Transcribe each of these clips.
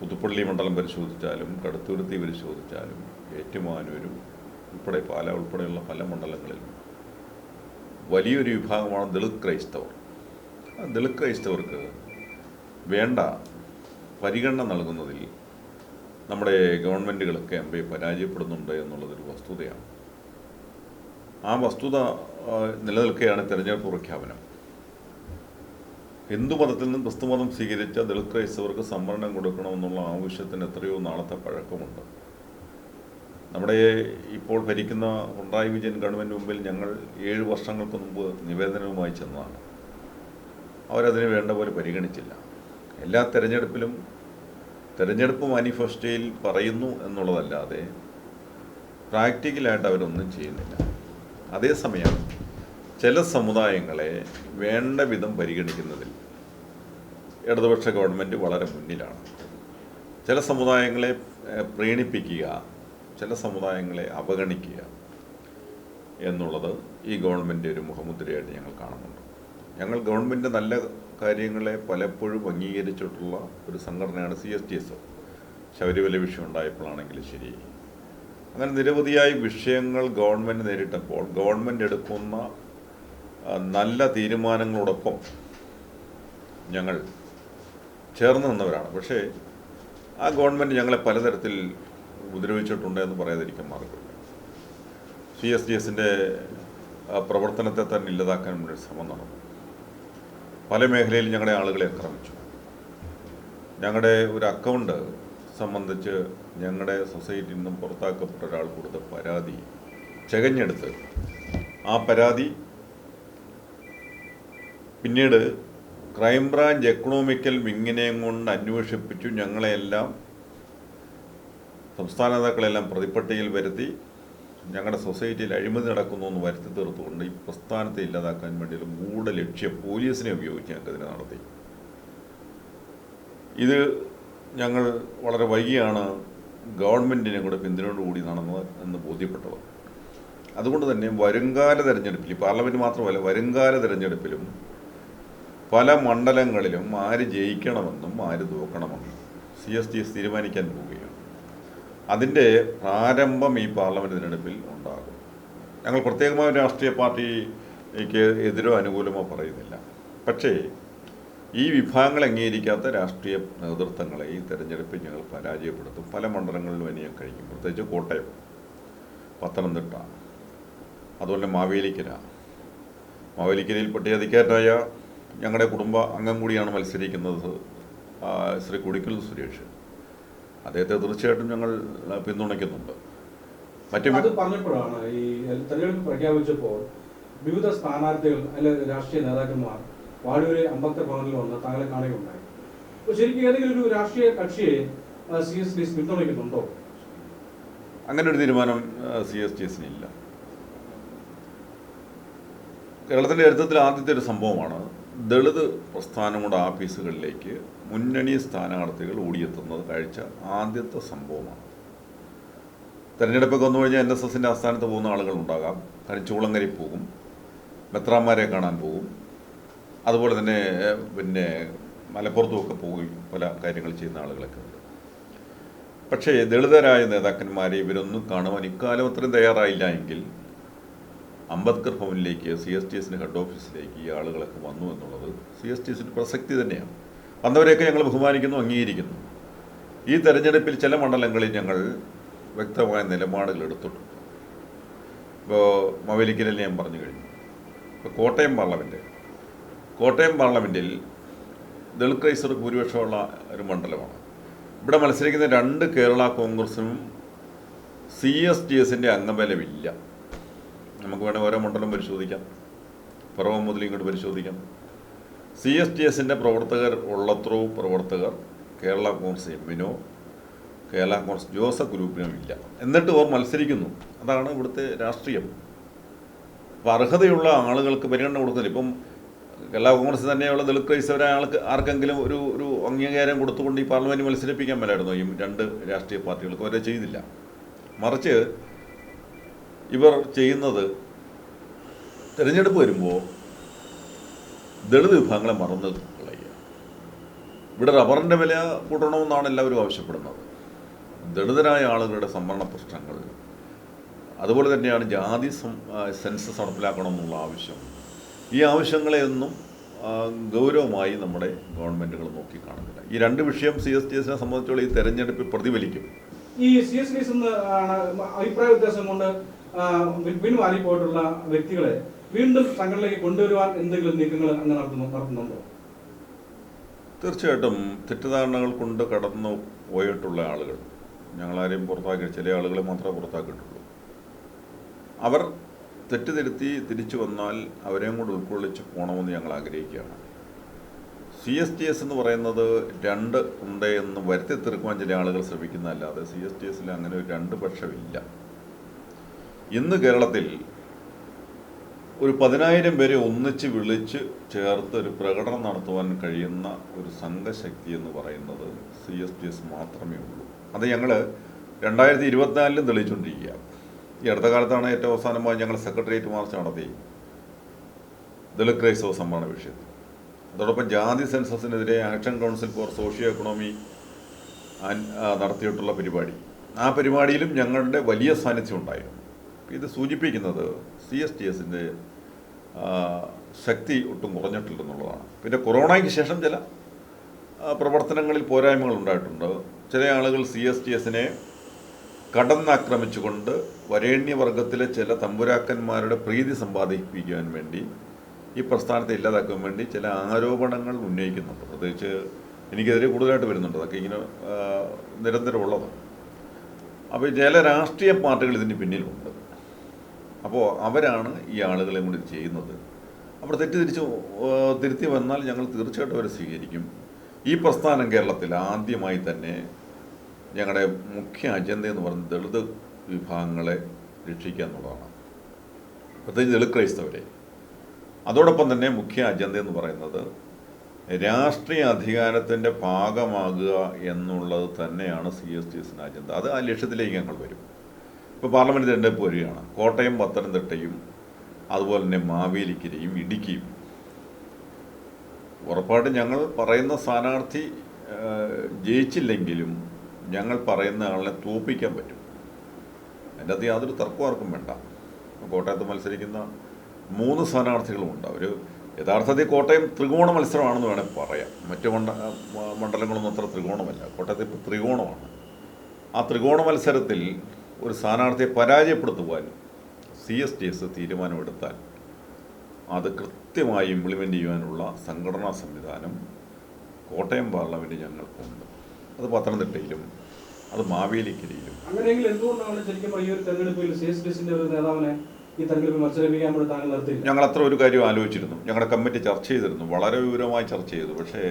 പുതുപ്പള്ളി മണ്ഡലം പരിശോധിച്ചാലും കടുത്തുരുത്തി പരിശോധിച്ചാലും ഏറ്റുമാനൂരും ഉൾപ്പെടെ പാല ഉൾപ്പെടെയുള്ള പല മണ്ഡലങ്ങളിലും വലിയൊരു വിഭാഗമാണ് ദളിത് ക്രൈസ്തവർ. ദളിത് ക്രൈസ്തവർക്ക് വേണ്ട പരിഗണന നൽകുന്നതിൽ നമ്മുടെ ഗവൺമെന്റുകളൊക്കെ അമ്പെ പരാജയപ്പെടുന്നുണ്ട് എന്നുള്ളതൊരു വസ്തുതയാണ്. ആ വസ്തുത നിലനിൽക്കുകയാണ് തെരഞ്ഞെടുപ്പ് പ്രഖ്യാപനം. ഹിന്ദു മതത്തിൽ നിന്നും ക്രിസ്തുമതം സ്വീകരിച്ച ദളിത് ക്രൈസ്തവർക്ക് സംവരണം കൊടുക്കണമെന്നുള്ള ആവശ്യത്തിന് എത്രയോ നാളത്തെ പഴക്കമുണ്ട്. നമ്മുടെ ഇപ്പോൾ ഭരിക്കുന്ന പിണറായി വിജയൻ ഗവൺമെന്റ് മുമ്പിൽ ഞങ്ങൾ ഏഴ് വർഷങ്ങൾക്ക് മുമ്പ് നിവേദനവുമായി ചെന്നതാണ്. അവരതിന് വേണ്ട പോലെ പരിഗണിച്ചില്ല. എല്ലാ തെരഞ്ഞെടുപ്പിലും തെരഞ്ഞെടുപ്പ് മാനിഫെസ്റ്റോയിൽ പറയുന്നു എന്നുള്ളതല്ലാതെ പ്രാക്ടിക്കലായിട്ട് അവരൊന്നും ചെയ്യുന്നില്ല. അതേസമയം ചില സമുദായങ്ങളെ വേണ്ട വിധം പരിഗണിക്കുന്നതിൽ ഇടതുപക്ഷ ഗവൺമെന്റ് വളരെ മുന്നിലാണ്. ചില സമുദായങ്ങളെ പ്രീണിപ്പിക്കുക ചില സമുദായങ്ങളെ അവഗണിക്കുക എന്നുള്ളത് ഈ ഗവൺമെന്റ് ഒരു മുഖമുദ്രയായിട്ട് ഞങ്ങൾ കാണുന്നുണ്ട്. ഞങ്ങൾ ഗവൺമെന്റ് നല്ല കാര്യങ്ങളെ പലപ്പോഴും അംഗീകരിച്ചിട്ടുള്ള ഒരു സംഘടനയാണ് C S T S. Sabarimala വിഷയം ഉണ്ടായപ്പോഴാണെങ്കിലും ശരി. അങ്ങനെ നിരവധിയായി വിഷയങ്ങൾ ഗവൺമെന്റ് നേരിട്ടപ്പോൾ ഗവൺമെന്റ് എടുക്കുന്ന നല്ല തീരുമാനങ്ങളോടൊപ്പം ഞങ്ങൾ ചേർന്ന് നിന്നവരാണ്. പക്ഷേ ആ ഗവൺമെന്റ് ഞങ്ങളെ പലതരത്തിൽ ഉപദ്രവിച്ചിട്ടുണ്ട് എന്ന് പറയാതിരിക്കാൻ മാർഗമില്ല. സി എസ് ഡി എസിന്റെ പ്രവർത്തനത്തെ തന്നെ ഇല്ലാതാക്കാൻ വേണ്ടി ശ്രമം നടന്നു. പല മേഖലയിൽ ഞങ്ങളുടെ ആളുകളെ ആക്രമിച്ചു. ഞങ്ങളുടെ ഒരു അക്കൗണ്ട് സംബന്ധിച്ച് ഞങ്ങളുടെ സൊസൈറ്റിയിൽ നിന്നും പുറത്താക്കപ്പെട്ട ഒരാൾ കൊടുത്ത പരാതി ചകഞ്ഞെടുത്ത് ആ പരാതി പിന്നീട് ക്രൈംബ്രാഞ്ച് എക്കണോമിക്കൽ വിങ്ങിനെയും കൊണ്ട് അന്വേഷിപ്പിച്ചു. ഞങ്ങളെല്ലാം സംസ്ഥാന നേതാക്കളെല്ലാം പ്രതിപ്പട്ടികയിൽ വരുത്തി ഞങ്ങളുടെ സൊസൈറ്റിയിൽ അഴിമതി നടക്കുന്നു എന്ന് വരുത്തി തീർത്തുകൊണ്ട് ഈ പ്രസ്ഥാനത്തെ ഇല്ലാതാക്കാൻ വേണ്ടി ഒരു ഗൂഢ ലക്ഷ്യം പോലീസിനെ ഉപയോഗിച്ച് ഞങ്ങൾക്കതിനെ നടത്തി. ഇത് ഞങ്ങൾ വളരെ വൈകിയാണ് ഗവൺമെന്റിനെ കൂടെ പിന്തുണയോടുകൂടി നടന്നത് എന്ന് ബോധ്യപ്പെട്ടത്. അതുകൊണ്ട് തന്നെ വരുംകാല തെരഞ്ഞെടുപ്പിൽ പാർലമെന്റ് മാത്രമല്ല വരുംകാല തെരഞ്ഞെടുപ്പിലും പല മണ്ഡലങ്ങളിലും ആര് ജയിക്കണമെന്നും ആര് തോക്കണമെന്നും സി എസ് ടി എസ് തീരുമാനിക്കാൻ പോവുകയാണ്. അതിന്റെ പ്രാരംഭം ഈ പാർലമെന്റ് തിരഞ്ഞെടുപ്പിൽ ഉണ്ടാകും. ഞങ്ങൾ പ്രത്യേകമായ രാഷ്ട്രീയ പാർട്ടിക്ക് എതിരോ അനുകൂലമോ പറയുന്നില്ല. പക്ഷേ ഈ വിഭാഗങ്ങൾ അംഗീകരിക്കാത്ത രാഷ്ട്രീയ നേതൃത്വങ്ങളെ ഈ തെരഞ്ഞെടുപ്പിൽ ഞങ്ങൾ പരാജയപ്പെടുത്തും. പല മണ്ഡലങ്ങളിലും അനിയാൻ കഴിക്കും പ്രത്യേകിച്ച് കോട്ടയം പത്തനംതിട്ട അതുപോലെ മാവേലിക്കര. മാവേലിക്കരയിൽ പട്ടികധികാരനായ ഞങ്ങളുടെ കുടുംബ അംഗം കൂടിയാണ് മത്സരിക്കുന്നത് ശ്രീ കുടിക്കൽ സുരേഷ്. അദ്ദേഹത്തെ തീർച്ചയായിട്ടും ഞങ്ങൾ പിന്തുണയ്ക്കുന്നുണ്ട്. മറ്റു പറഞ്ഞപ്പോഴാണ് ഈ തെരഞ്ഞെടുപ്പ് പ്രഖ്യാപിച്ചപ്പോൾ വിവിധ സ്ഥാനാർത്ഥികൾ അല്ലെ രാഷ്ട്രീയ നേതാക്കന്മാർ വാഴൂര് അമ്പത്തെ ഭവനിൽ വന്ന് താങ്കളെ കാണുകയുണ്ടായി. അപ്പോൾ ശരിക്കും ഏതെങ്കിലും ഒരു രാഷ്ട്രീയ കക്ഷിയെ സി എസ് ടി പിന്തുണയ്ക്കുന്നുണ്ടോ? അങ്ങനെ ഒരു തീരുമാനം സി എസ് ടി എസിനില്ല ഇല്ല. കേരളത്തിന്റെ ചരിത്രത്തിൽ ആദ്യത്തെ ഒരു സംഭവമാണ് ദളിത് പ്രസ്ഥാനങ്ങളുടെ ഓഫീസുകളിലേക്ക് മുന്നണി സ്ഥാനാർത്ഥികൾ ഓടിയെത്തുന്നത് കഴിച്ച ആദ്യത്തെ സംഭവമാണ്. തെരഞ്ഞെടുപ്പൊക്കെ വന്നു കഴിഞ്ഞാൽ എൻ എസ് എസിന്റെ ആസ്ഥാനത്ത് പോകുന്ന ആളുകളുണ്ടാകാം കരിച്ചൂളങ്കരി പോകും. മെത്രാന്മാരെ കാണാൻ പോകും. അതുപോലെ തന്നെ പിന്നെ മലപ്പുറത്തുമൊക്കെ പോയി പല കാര്യങ്ങൾ ചെയ്യുന്ന ആളുകളൊക്കെ. ഉണ്ട് പക്ഷേ ദളിതരായ നേതാക്കന്മാരെ ഇവരൊന്നും കാണുവാൻ ഇക്കാലം അത്രയും തയ്യാറായില്ല എങ്കിൽ അംബേദ്കർ ഭവനിലേക്ക് സി എസ് ടി എസിന്റെ ഹെഡ് ഓഫീസിലേക്ക് ഈ ആളുകളൊക്കെ വന്നു എന്നുള്ളത് സി എസ് ടി എസിന്റെ പ്രസക്തി തന്നെയാണ്. വന്നവരെയൊക്കെ ഞങ്ങൾ ബഹുമാനിക്കുന്നു അംഗീകരിക്കുന്നു. ഈ തെരഞ്ഞെടുപ്പിൽ ചില മണ്ഡലങ്ങളിൽ ഞങ്ങൾ വ്യക്തമായ നിലപാടുകൾ എടുത്തിട്ടുണ്ട്. ഇപ്പോൾ മവേലിക്കലിൽ ഞാൻ പറഞ്ഞു കഴിഞ്ഞു. ഇപ്പോൾ കോട്ടയം പാർലമെന്റ് കോട്ടയം പാർലമെന്റിൽ ദളിത് ക്രൈസ്തവർ ഭൂരിപക്ഷമുള്ള ഒരു മണ്ഡലമാണ്. ഇവിടെ മത്സരിക്കുന്ന രണ്ട് കേരള കോൺഗ്രസിനും സി എസ് ടി എസിന്റെ അംഗബലമില്ല. നമുക്ക് വേണമെങ്കിൽ ഓരോ മണ്ഡലം പരിശോധിക്കാം. പുറമെ മുതൽ ഇങ്ങോട്ട് പരിശോധിക്കാം. സി എസ് ടി എസിന്റെ പ്രവർത്തകർ ഉള്ളത്രവും പ്രവർത്തകർ കേരള കോൺഗ്രസ് എമ്മിനോ കേരള കോൺഗ്രസ് ജോസഫ് ഗ്രൂപ്പിനോ ഇല്ല. എന്നിട്ട് അവർ മത്സരിക്കുന്നു. അതാണ് ഇവിടുത്തെ രാഷ്ട്രീയം. അപ്പോൾ അർഹതയുള്ള ആളുകൾക്ക് പരിഗണന കൊടുക്കുന്നില്ല. ഇപ്പം കേരള കോൺഗ്രസ് തന്നെയുള്ള ദളിത് ക്രൈസ്തവരായ ആൾക്ക് ആർക്കെങ്കിലും ഒരു ഒരു അംഗീകാരം കൊടുത്തുകൊണ്ട് ഈ പാർലമെന്റ് മത്സരിപ്പിക്കാൻ മേലായിരുന്നു? ഈ രണ്ട് രാഷ്ട്രീയ പാർട്ടികൾക്ക് അവരെ ചെയ്തില്ല. മറിച്ച് ഇവർ ചെയ്യുന്നത് തിരഞ്ഞെടുപ്പ് വരുമ്പോൾ ദളിത് വിഭാഗങ്ങളെ മറന്ന് കളയുക. ഇവിടെ റബ്ബറിന്റെ വില കൂട്ടണമെന്നാണ് എല്ലാവരും ആവശ്യപ്പെടുന്നത്. ദളിതരായ ആളുകളുടെ സംവരണ പ്രശ്നങ്ങൾ അതുപോലെ തന്നെയാണ് ജാതി സെൻസസ് നടപ്പിലാക്കണമെന്നുള്ള ആവശ്യം. ഈ ആവശ്യങ്ങളെയൊന്നും ഗൗരവമായി നമ്മുടെ ഗവൺമെന്റുകൾ നോക്കി കാണുന്നില്ല ഈ രണ്ട് വിഷയം സി എസ് ടി എസിനെ സംബന്ധിച്ചുള്ള ഈ തെരഞ്ഞെടുപ്പിൽ പ്രതിഫലിക്കും. ഈ സി എസ് ടി എസ് അഭിപ്രായ വ്യത്യാസം കൊണ്ട് ആ, പിൻ- പിൻവാങ്ങി പോയിട്ടുള്ള വ്യക്തികളെ വീണ്ടും തങ്ങളിലേക്ക് കൊണ്ടുവരുവാൻ എന്തെങ്കിലും നീക്കങ്ങൾ അങ്ങ് നടത്തുന്നു നടത്തുന്നുണ്ടോ? തീർച്ചയായിട്ടും തെറ്റിദ്ധാരണകൾ കൊണ്ട് കടന്നു പോയിട്ടുള്ള ആളുകൾ. ഞങ്ങളാരെയും പുറത്താക്കി ചില ആളുകളെ മാത്രമേ പുറത്താക്കിയിട്ടുള്ളൂ. അവർ തെറ്റുതിരുത്തി തിരിച്ചു വന്നാൽ അവരെയും കൂടെ ഉൾക്കൊള്ളിച്ച് പോകണമെന്ന് ഞങ്ങൾ ആഗ്രഹിക്കുകയാണ്. സി എസ് ടി എസ് എന്ന് പറയുന്നത് രണ്ട് ഉണ്ട് എന്ന് വരുത്തി തീർക്കുവാൻ ചില ആളുകൾ ശ്രമിക്കുന്നതല്ലാതെ സി എസ് ടി എസിൽ അങ്ങനെ ഒരു രണ്ട് പക്ഷമില്ല. ഇന്ന് കേരളത്തിൽ ഒരു പതിനായിരം പേരെ ഒന്നിച്ച് വിളിച്ച് ചേർത്ത് ഒരു പ്രകടനം നടത്തുവാൻ കഴിയുന്ന ഒരു സംഘശക്തി എന്ന് പറയുന്നത് സി എസ് ടി എസ് മാത്രമേ ഉള്ളൂ. അത് ഞങ്ങൾ രണ്ടായിരത്തി ഇരുപത്തിനാലിലും തെളിയിച്ചുകൊണ്ടിരിക്കുക ഈ അടുത്ത കാലത്താണ് ഏറ്റവും അവസാനമായി ഞങ്ങൾ സെക്രട്ടേറിയറ്റ് മാർച്ച് നടത്തി. ദളിത് ക്രൈസ്തവ സംവരണ വിഷയത്തിൽ. അതോടൊപ്പം ജാതി സെൻസസിനെതിരെ action council for socio economy നടത്തിയിട്ടുള്ള പരിപാടി. ആ പരിപാടിയിലും ഞങ്ങളുടെ വലിയ സാന്നിധ്യം ഉണ്ടായിരുന്നു. ഇത് സൂചിപ്പിക്കുന്നത് സി എസ് ടി എസിന്റെ ശക്തി ഒട്ടും കുറഞ്ഞിട്ടില്ലെന്നുള്ളതാണ്. പിന്നെ കൊറോണയ്ക്ക് ശേഷം ചില പ്രവർത്തനങ്ങളിൽ പോരായ്മകൾ ഉണ്ടായിട്ടുണ്ട്. ചില ആളുകൾ സി എസ് ടി എസിനെ കടന്നാക്രമിച്ചുകൊണ്ട് വരേണ്യവർഗത്തിലെ ചില തമ്പുരാക്കന്മാരുടെ പ്രീതി സമ്പാദിപ്പിക്കുവാൻ വേണ്ടി ഈ പ്രസ്ഥാനത്തെ ഇല്ലാതാക്കാൻ വേണ്ടി ചില ആരോപണങ്ങൾ ഉന്നയിക്കുന്നുണ്ട്. പ്രത്യേകിച്ച് എനിക്കെതിരെ കൂടുതലായിട്ട് വരുന്നുണ്ട്. അതൊക്കെ ഇങ്ങനെ നിരന്തരമുള്ളതാണ്. അപ്പോൾ ചില രാഷ്ട്രീയ പാർട്ടികൾ ഇതിന് പിന്നിലുണ്ട്. അപ്പോൾ അവരാണ് ഈ ആളുകളെ കൊണ്ട് ചെയ്യുന്നത്. അവർ തെറ്റിദ്ധരിച്ച് തിരുത്തി വന്നാൽ ഞങ്ങൾ തീർച്ചയായിട്ടും അവരെ സ്വീകരിക്കും. ഈ പ്രസ്ഥാനം കേരളത്തിൽ ആദ്യമായി തന്നെ ഞങ്ങളുടെ മുഖ്യ അജണ്ട എന്ന് പറയുന്നത് ദളിത് വിഭാഗങ്ങളെ രക്ഷിക്കുക എന്നുള്ളതാണ്. പ്രത്യേകിച്ച് ദളിത് ക്രൈസ്തവരെ. അതോടൊപ്പം തന്നെ മുഖ്യ അജണ്ട എന്ന് പറയുന്നത് രാഷ്ട്രീയ അധികാരത്തിന്റെ ഭാഗമാകുക എന്നുള്ളത് തന്നെയാണ് സി എസ് ടി എസിന്റെ അജണ്ട. അത് ആ ലക്ഷ്യത്തിലേക്ക് ഞങ്ങൾ വരും. ഇപ്പോൾ പാർലമെന്റ് തിരഞ്ഞെടുപ്പ് വരികയാണ്. കോട്ടയം പത്തനംതിട്ടയും അതുപോലെ തന്നെ മാവേലിക്കരയും ഇടുക്കിയും. ഉറപ്പായിട്ടും ഞങ്ങൾ പറയുന്ന സ്ഥാനാർത്ഥി ജയിച്ചില്ലെങ്കിലും ഞങ്ങൾ പറയുന്ന ആളിനെ തോപ്പിക്കാൻ പറ്റും. അതിന്റെ അത് യാതൊരു തർക്കം ആർക്കും വേണ്ട. കോട്ടയത്ത് മത്സരിക്കുന്ന മൂന്ന് സ്ഥാനാർത്ഥികളുമുണ്ട് അവർ യഥാർത്ഥത്തിൽ കോട്ടയം ത്രികോണ മത്സരമാണെന്ന് വേണമെങ്കിൽ പറയാം. മറ്റു മണ്ഡ മണ്ഡലങ്ങളൊന്നും അത്ര ത്രികോണമല്ല. കോട്ടയത്ത് ഇപ്പോൾ ത്രികോണമാണ്. ആ ത്രികോണ മത്സരത്തിൽ ഒരു സ്ഥാനാർത്ഥിയെ പരാജയപ്പെടുത്തുവാൻ സി എസ് ടി എസ് തീരുമാനമെടുത്താൽ അത് കൃത്യമായി ഇംപ്ലിമെന്റ് ചെയ്യുവാനുള്ള സംഘടനാ സംവിധാനം കോട്ടയം പാർലമെന്റ് ഞങ്ങൾക്കുണ്ട്. അത് പത്തനംതിട്ടയിലും അത് മാവേലിക്കരയിലും. അങ്ങനെയെങ്കിൽ എന്തുകൊണ്ടാണ് ശരിക്കും ഈ ഒരു തെരഞ്ഞെടുപ്പിൽ സി എസ് ഡി എസിന്റെ ഒരു നേതാവിനെ ഈ തെരഞ്ഞെടുപ്പിൽ മത്സരിപ്പിക്കാൻ വേണ്ടി താങ്കൾ നിർത്തിയില്ല? ഞങ്ങൾ അത്ര ഒരു കാര്യം ആലോചിച്ചിരുന്നു. ഞങ്ങളുടെ കമ്മിറ്റി ചർച്ച ചെയ്തിരുന്നു. വളരെ വിവരമായി ചർച്ച ചെയ്തു. പക്ഷേ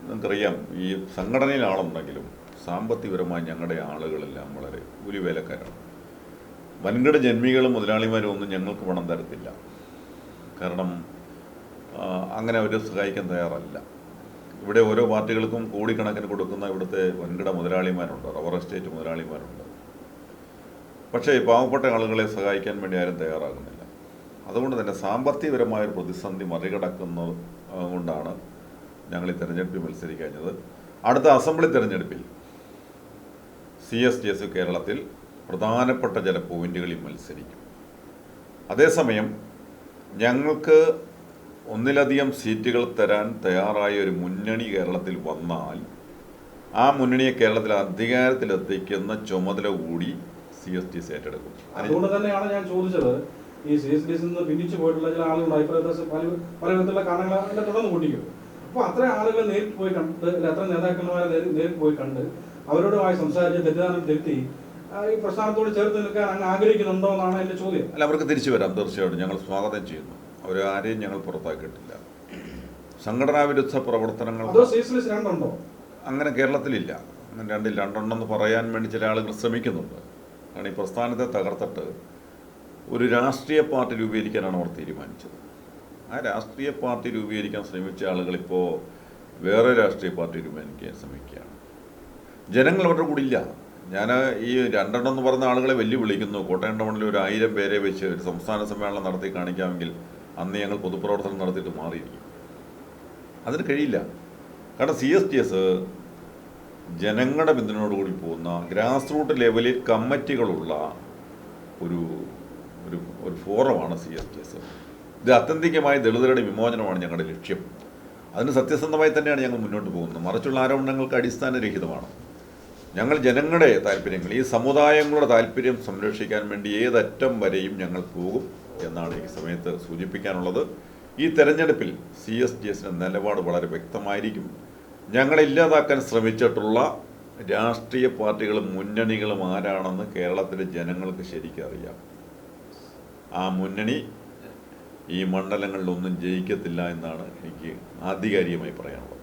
നിങ്ങൾക്കറിയാം ഈ സംഘടനയിലാണെന്നുണ്ടെങ്കിലും സാമ്പത്തികപരമായി ഞങ്ങളുടെ ആളുകളെല്ലാം വളരെ കൂലിവേലക്കാരാണ് വൻകിട ജന്മികളും മുതലാളിമാരും ഒന്നും ഞങ്ങൾക്ക് പണം തരത്തില്ല. കാരണം അങ്ങനെ അവർ സഹായിക്കാൻ തയ്യാറല്ല. ഇവിടെ ഓരോ പാർട്ടികൾക്കും കോടിക്കണക്കിന് കൊടുക്കുന്ന ഇവിടുത്തെ വൻകിട മുതലാളിമാരുണ്ട്. Rubber estate മുതലാളിമാരുണ്ട്. പക്ഷേ പാവപ്പെട്ട ആളുകളെ സഹായിക്കാൻ വേണ്ടി ആരും തയ്യാറാകുന്നില്ല. അതുകൊണ്ട് തന്നെ സാമ്പത്തികപരമായ ഒരു പ്രതിസന്ധി മറികടക്കുന്നത് ആ, കൊണ്ടാണ് ഞങ്ങൾ ഈ തെരഞ്ഞെടുപ്പിൽ മത്സരിക്കഴിഞ്ഞത് അടുത്ത അസംബ്ലി തെരഞ്ഞെടുപ്പിൽ സി എസ് ടി എസ് കേരളത്തിൽ പ്രധാനപ്പെട്ട ചില പോയിന്റുകളിൽ മത്സരിക്കും. അതേസമയം ഞങ്ങൾക്ക് ഒന്നിലധികം സീറ്റുകൾ തരാൻ തയ്യാറായ ഒരു മുന്നണി കേരളത്തിൽ വന്നാൽ ആ മുന്നണിയെ കേരളത്തിൽ അധികാരത്തിലെത്തിക്കുന്ന ചുമതല കൂടി സി എസ് ടി ഏറ്റെടുക്കും. അതുകൊണ്ട് തന്നെയാണ് ഞാൻ ചോദിച്ചത് ഈ സി എസ് ടി നിന്ന് ഭിന്നിച്ചു പോയിട്ടുള്ള ചില ആളുകളുടെ അഭിപ്രായ വ്യത്യാസം പല പല വിധത്തിലുള്ള കാരണങ്ങൾ അതിനെ തുടർന്ന് കൂട്ടിക്കും അപ്പോൾ അത്ര ആളുകളെ നേരിട്ട് പോയി കണ്ട് അത്ര നേതാക്കന്മാരെ നേരി- നേരിട്ട് പോയി കണ്ട് അവരോടുമായി സംസാരിച്ച് തെറ്റിദ്ധാരണ തിരുത്തി ഈ പ്രസ്ഥാനത്തോട് ചേർത്ത് നിൽക്കാൻ അങ്ങ് ആഗ്രഹിക്കുന്നുണ്ടോ എന്നാണ് എന്റെ ചോദ്യം. അല്ല അവർക്ക് തിരിച്ചു വരാം. തീർച്ചയായിട്ടും ഞങ്ങൾ സ്വാഗതം ചെയ്യുന്നു. അവർ ആരെയും ഞങ്ങൾ പുറത്താക്കിയിട്ടില്ല. സംഘടനാ വിരുദ്ധ പ്രവർത്തനങ്ങൾ രണ്ടുണ്ടോ? അങ്ങനെ കേരളത്തിലില്ല. അങ്ങനെ രണ്ടിൽ രണ്ടെണ്ണെന്ന് പറയാൻ വേണ്ടി ചില ആളുകൾ ശ്രമിക്കുന്നുണ്ട്. കാരണം ഈ പ്രസ്ഥാനത്തെ തകർത്തിട്ട് ഒരു രാഷ്ട്രീയ പാർട്ടി രൂപീകരിക്കാനാണ് അവർ തീരുമാനിച്ചത്. ആ രാഷ്ട്രീയ പാർട്ടി രൂപീകരിക്കാൻ ശ്രമിച്ച ആളുകൾ ഇപ്പോൾ വേറെ രാഷ്ട്രീയ പാർട്ടി രൂപീകരിക്കാൻ ശ്രമിക്കുകയാണ്. ജനങ്ങൾ അവരുടെ കൂടെ ഇല്ല. ഞാൻ ഈ രണ്ടെണ്ണം എന്ന് പറഞ്ഞ ആളുകളെ വെല്ലുവിളിക്കുന്നു. കോട്ടയം ടൗണിൽ ഒരു ആയിരം പേരെ വെച്ച് ഒരു സംസ്ഥാന സമ്മേളനം നടത്തി കാണിക്കാമെങ്കിൽ അന്ന് ഞങ്ങൾ പൊതുപ്രവർത്തനം നടത്തിയിട്ട് മാറിയിരിക്കും. അതിന് കഴിയില്ല. കാരണം സി എസ് ടി എസ് ജനങ്ങളുടെ പിന്തുണയോടുകൂടി പോകുന്ന ഗ്രാസ് റൂട്ട് ലെവലിൽ കമ്മിറ്റികളുള്ള ഒരു ഒരു ഒരു ഫോറമാണ് സി എസ് ടി എസ്. ഇത് അത്യന്തികമായ ദളിതരുടെ വിമോചനമാണ് ഞങ്ങളുടെ ലക്ഷ്യം. അതിന് സത്യസന്ധമായി തന്നെയാണ് ഞങ്ങൾ മുന്നോട്ട് പോകുന്നത്. മറിച്ചുള്ള ആരോപണങ്ങൾക്ക് അടിസ്ഥാനരഹിതമാണ്. ഞങ്ങൾ ജനങ്ങളുടെ താല്പര്യങ്ങൾ ഈ സമുദായങ്ങളുടെ താല്പര്യം സംരക്ഷിക്കാൻ വേണ്ടി ഏതറ്റം വരെയും ഞങ്ങൾ പോകും എന്നാണ് ഈ സമയത്ത് സൂചിപ്പിക്കാനുള്ളത്. ഈ തെരഞ്ഞെടുപ്പിൽ സി എസ് ഡി എസിന്റെ നിലപാട് വളരെ വ്യക്തമായിരിക്കും. ഞങ്ങളെ ഇല്ലാതാക്കാൻ ശ്രമിച്ചിട്ടുള്ള രാഷ്ട്രീയ പാർട്ടികളും മുന്നണികളും ആരാണെന്ന് കേരളത്തിലെ ജനങ്ങൾക്ക് ശരിക്കും അറിയാം. ആ മുന്നണി ഈ മണ്ഡലങ്ങളിലൊന്നും ജയിക്കത്തില്ല എന്നാണ് എനിക്ക് ആധികാരികമായി പറയാനുള്ളത്.